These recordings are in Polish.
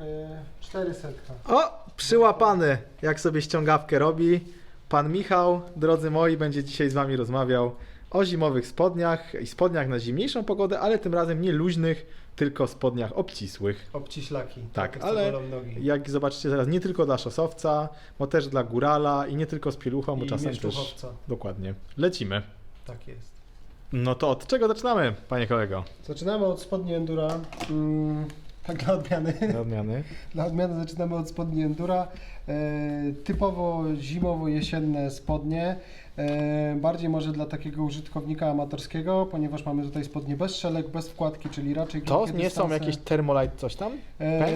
E, 400. O, przyłapany, jak sobie ściągawkę robi. Pan Michał, drodzy moi, będzie dzisiaj z wami rozmawiał o zimowych spodniach i spodniach na zimniejszą pogodę, ale tym razem nie luźnych, tylko spodniach obcisłych. Obciślaki. Tak, co ale. Jak zobaczycie zaraz, nie tylko dla szosowca, bo też dla górala i nie tylko z pieluchą, bo I czasem też... Dokładnie. Lecimy. Tak jest. No to od czego zaczynamy, panie kolego? Zaczynamy od spodni Endura. Mm, tak dla odmiany. Na odmiany. Dla odmiany zaczynamy od spodni Endura. E, typowo zimowo-jesienne spodnie. E, bardziej może dla takiego użytkownika amatorskiego, ponieważ mamy tutaj spodnie bez szelek, bez wkładki, czyli raczej To nie są dystanse. jakieś Thermolite coś tam? E,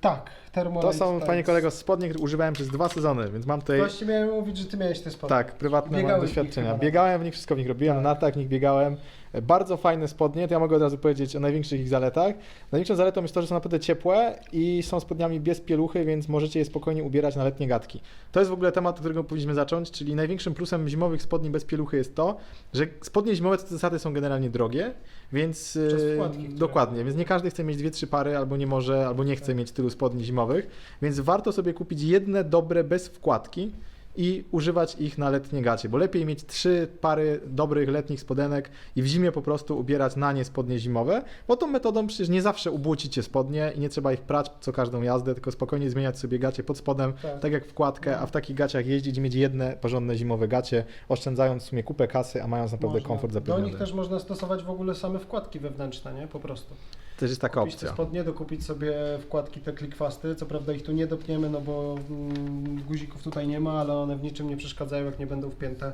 tak, Thermolite To są, Tights. panie kolego, spodnie, które używałem przez dwa sezony, więc mam tutaj... Właśnie miałem mówić, że ty miałeś te spodnie. Tak, prywatne mam Biegałeś doświadczenia. tak? Biegałem w nich, wszystko w nich robiłem, Tak. na nartach w nich biegałem. Bardzo fajne spodnie, to ja mogę od razu powiedzieć o największych ich zaletach. Największą zaletą jest to, że są naprawdę ciepłe i są spodniami bez pieluchy, więc możecie je spokojnie ubierać na letnie gadki. To jest w ogóle temat, od którego powinniśmy zacząć, czyli największym plusem zimowych spodni bez pieluchy jest to, że spodnie zimowe co zasady są generalnie drogie, więc wkładki, które- dokładnie, więc nie każdy chce mieć dwie, trzy pary, albo nie może, albo nie chce Tak. mieć tylu spodni zimowych, więc warto sobie kupić jedne dobre bez wkładki i używać ich na letnie gacie, bo lepiej mieć trzy pary dobrych letnich spodenek i w zimie po prostu ubierać na nie spodnie zimowe, bo tą metodą przecież nie zawsze ubłocicie spodnie i nie trzeba ich prać co każdą jazdę, tylko spokojnie zmieniać sobie gacie pod spodem, Tak. tak jak wkładkę, a w takich gaciach jeździć i mieć jedne porządne zimowe gacie, oszczędzając w sumie kupę kasy, a mając naprawdę Można. komfort Do zapewniony. nich też można stosować w ogóle same wkładki wewnętrzne, nie? Po prostu. Też jest taka Kupić opcja. spodnie, dokupić sobie wkładki te klikfasty. Co prawda ich tu nie dopniemy, no bo mm, guzików tutaj nie ma, ale one w niczym nie przeszkadzają, jak nie będą wpięte.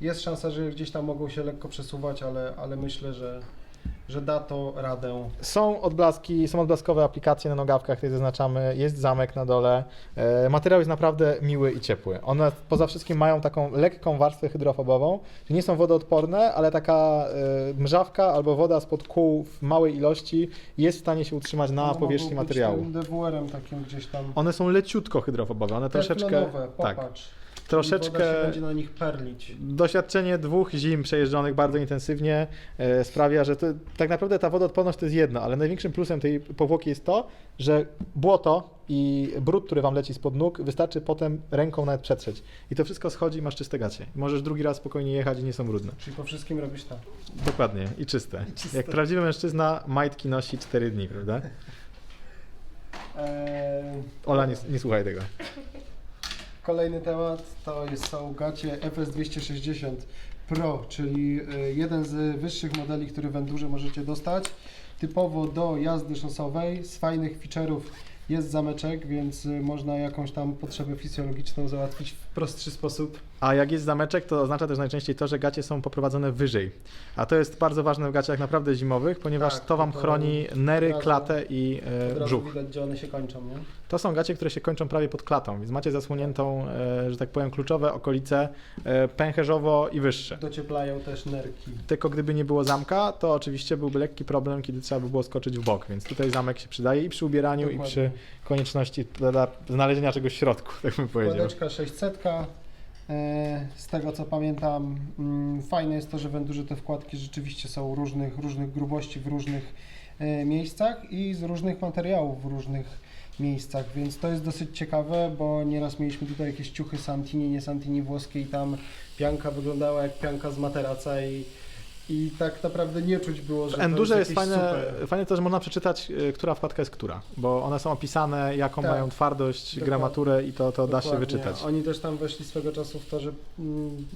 Jest szansa, że gdzieś tam mogą się lekko przesuwać, ale, ale myślę, że, że da to radę. Są odblaski, są odblaskowe aplikacje na nogawkach, tutaj zaznaczamy, jest zamek na dole. E, materiał jest naprawdę miły i ciepły. One poza wszystkim mają taką lekką warstwę hydrofobową, czyli nie są wodoodporne, ale taka e, mrzawka albo woda spod kół w małej ilości jest w stanie się utrzymać na powierzchni mogą być materiału. tym DWR-em takim gdzieś tam. One są leciutko hydrofobowe, one troszeczkę... Teflonowe, Tak, popatrz. I troszeczkę... się będzie na nich perlić. Doświadczenie dwóch zim przejeżdżonych bardzo intensywnie e, sprawia, że to, tak naprawdę ta wodoodporność to jest jedno, ale największym plusem tej powłoki jest to, że błoto i brud, który wam leci spod nóg, wystarczy potem ręką nawet przetrzeć. I to wszystko schodzi i masz czyste gacie. I możesz drugi raz spokojnie jechać i nie są brudne. Czyli po wszystkim robisz tak. Dokładnie, i czyste. Czyste. Jak prawdziwy mężczyzna majtki nosi 4 dni, prawda? Eee, Ola, nie, nie słuchaj tego. Kolejny temat to jest, są gacie FS260 Pro, czyli y, jeden z wyższych modeli, który w Endurze możecie dostać. Typowo do jazdy szosowej, z fajnych feature'ów jest zameczek, więc y, można jakąś tam potrzebę fizjologiczną załatwić w prostszy sposób. A jak jest zameczek, to oznacza też najczęściej to, że gacie są poprowadzone wyżej. A to jest bardzo ważne w gaciach naprawdę zimowych, ponieważ Tak, to wam to chroni nery, razu- klatę i e, brzuch. widać, gdzie one się kończą, nie? To są gacie, które się kończą prawie pod klatą, więc macie zasłoniętą, e, że tak powiem, kluczowe okolice e, pęcherzowo i wyższe. Docieplają też nerki. Tylko gdyby nie było zamka, to oczywiście byłby lekki problem, kiedy trzeba by było skoczyć w bok, więc tutaj zamek się przydaje i przy ubieraniu, i przy konieczności znalezienia czegoś w środku, tak bym powiedział. Kładeczka 600. E, Z tego co pamiętam, mm, fajne jest to, że w Endurze te wkładki rzeczywiście są różnych, różnych grubości w różnych e, miejscach i z różnych materiałów w różnych miejscach, więc to jest dosyć ciekawe, bo nieraz mieliśmy tutaj jakieś ciuchy Santini, nie Santini włoskie i tam pianka wyglądała jak pianka z materaca i, i tak naprawdę nie czuć było, że W Endurze to jest jest, fajne, super. fajne to, że można przeczytać, y, która wkładka jest która, bo one są opisane, jaką Tak. mają twardość, Dokładnie. gramaturę i to, to da się wyczytać. Oni też tam weszli swego czasu w to, że mm,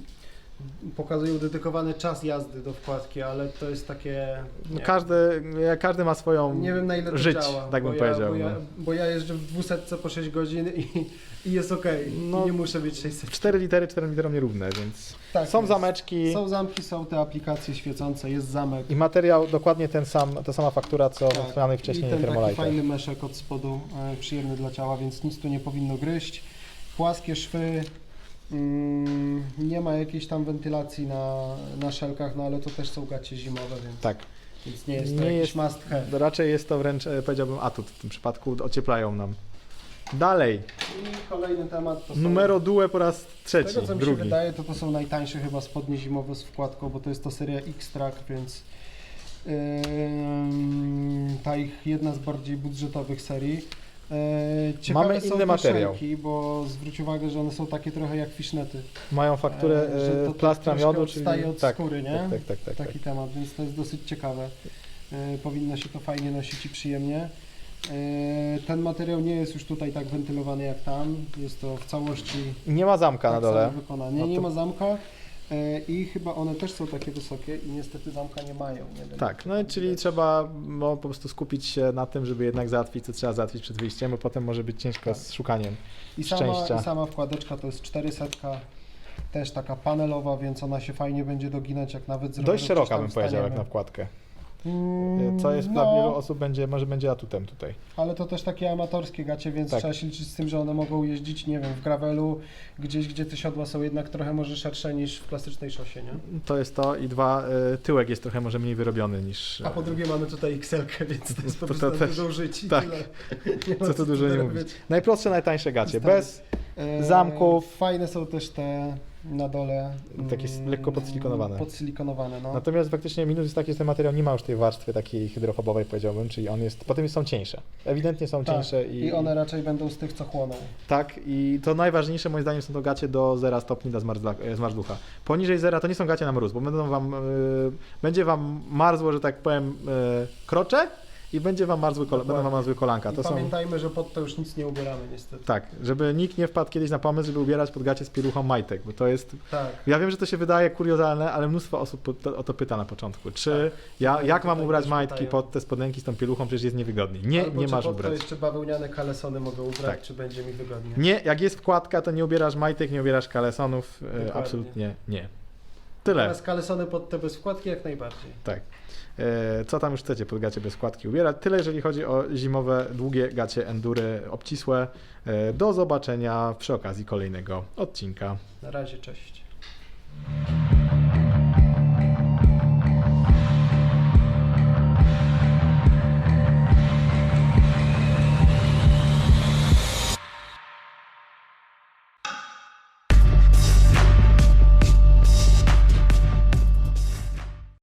pokazują dedykowany czas jazdy do wkładki, ale to jest takie. No nie, każdy, każdy ma swoją nie wiem na ile to żyć, działa. tak bo bym ja, powiedział. Bo ja, no. bo ja jeżdżę w 200 po 6 godzin i, i jest ok. No, nie muszę być 600. 4 litery, 4 literom nierówne, więc Tak są zameczki Są zamki, są te aplikacje świecące, jest zamek. i materiał dokładnie ten sam, ta sama faktura, co Tak. wspomnianej wcześniej I ten taki fajny meszek od spodu, e, przyjemny dla ciała, więc nic tu nie powinno gryźć. Płaskie szwy, nie ma jakiejś tam wentylacji na, na szelkach, no ale to też są gacie zimowe, więc, Tak, więc nie jest to Nie jakiś jest- must have. raczej jest to wręcz, e, powiedziałbym, atut w tym przypadku, ocieplają nam. Dalej, I kolejny temat to są, numero due po raz z trzeci, tego co mi się drugi. wydaje, to to są najtańsze chyba spodnie zimowe z wkładką, bo to jest to seria X-Track, więc Ym, ta ich jedna z bardziej budżetowych serii. E, Ciekawe Mamy inny te materiał. bo zwróć uwagę, że one są takie trochę jak fishnety. Mają fakturę E, że to e, plastra miodu, odstaje od tak, skóry, nie? Tak, tak, tak, tak, tak. Taki temat, więc to jest dosyć ciekawe. E, Powinno się to fajnie nosić i przyjemnie. E, Ten materiał nie jest już tutaj tak wentylowany jak tam. Jest to w całości Nie ma zamka na tak dole. samo wykonanie. No Nie to- ma zamka e, i chyba one też są takie wysokie i niestety zamka nie mają. Nie wiem, Tak, no czyli trzeba no, po prostu skupić się na tym, żeby jednak załatwić, co trzeba załatwić przed wyjściem, bo potem może być ciężko Tak. z szukaniem. I sama, szczęścia. I sama wkładeczka to jest 400, też taka panelowa, więc ona się fajnie będzie doginać, jak nawet z roweru Dość szeroka bym powiedział, jak na wkładkę. Mm, Co jest dla no, wielu osób będzie, może będzie atutem tutaj. Ale to też takie amatorskie gacie, więc Tak. trzeba się liczyć z tym, że one mogą jeździć, nie wiem, w gravelu, gdzieś, gdzie te siodła są jednak trochę może szersze niż w klasycznej szosie, nie? To jest to i dwa, y, tyłek jest trochę może mniej wyrobiony niż... A po drugie mamy tutaj XL, więc to jest po prostu to też- dużo użyć tak. Co tu dużo nie mówić. Najprostsze, najtańsze gacie, bez... E, zamków. Fajne są też te na dole. Takie mm, lekko podsilikonowane. Podsilikonowane, no. Natomiast faktycznie minus jest taki, że ten materiał nie ma już tej warstwy takiej hydrofobowej powiedziałbym, czyli on jest, potem są cieńsze. Ewidentnie są Tak, cieńsze i, I one raczej będą z tych, co chłoną. Tak, i to najważniejsze moim zdaniem są to gacie do 0 stopni dla zmarzla- e. Poniżej zera to nie są gacie na mróz, bo będą wam, e, będzie wam marzło, że tak powiem, e, krocze i będzie wam marzły, kol- będą wam marzły kolanka. I To są, pamiętajmy, że pod to już nic nie ubieramy niestety. tak, żeby nikt nie wpadł kiedyś na pomysł, żeby ubierać pod gacie z pieluchą majtek, bo to jest, Tak. ja wiem, że to się wydaje kuriozalne, ale mnóstwo osób po- to, o to pyta na początku. Czy ja, Tak, jak mam tutaj ubrać też majtki pytają. pod te spodenki z tą pieluchą, przecież jest niewygodnie. Nie, Albo nie czy masz pod to ubrać. jeszcze bawełniane kalesony mogę ubrać, Tak. czy będzie mi wygodnie. Nie, jak jest wkładka, to nie ubierasz majtek, nie ubierasz kalesonów, e, Dokładnie. absolutnie nie. Tyle. Natomiast kalesony pod te bez wkładki jak najbardziej. Tak. E, Co tam już chcecie pod gacie bez składki ubierać? Tyle, jeżeli chodzi o zimowe, długie gacie endury obcisłe. E, Do zobaczenia przy okazji kolejnego odcinka. Na razie, cześć.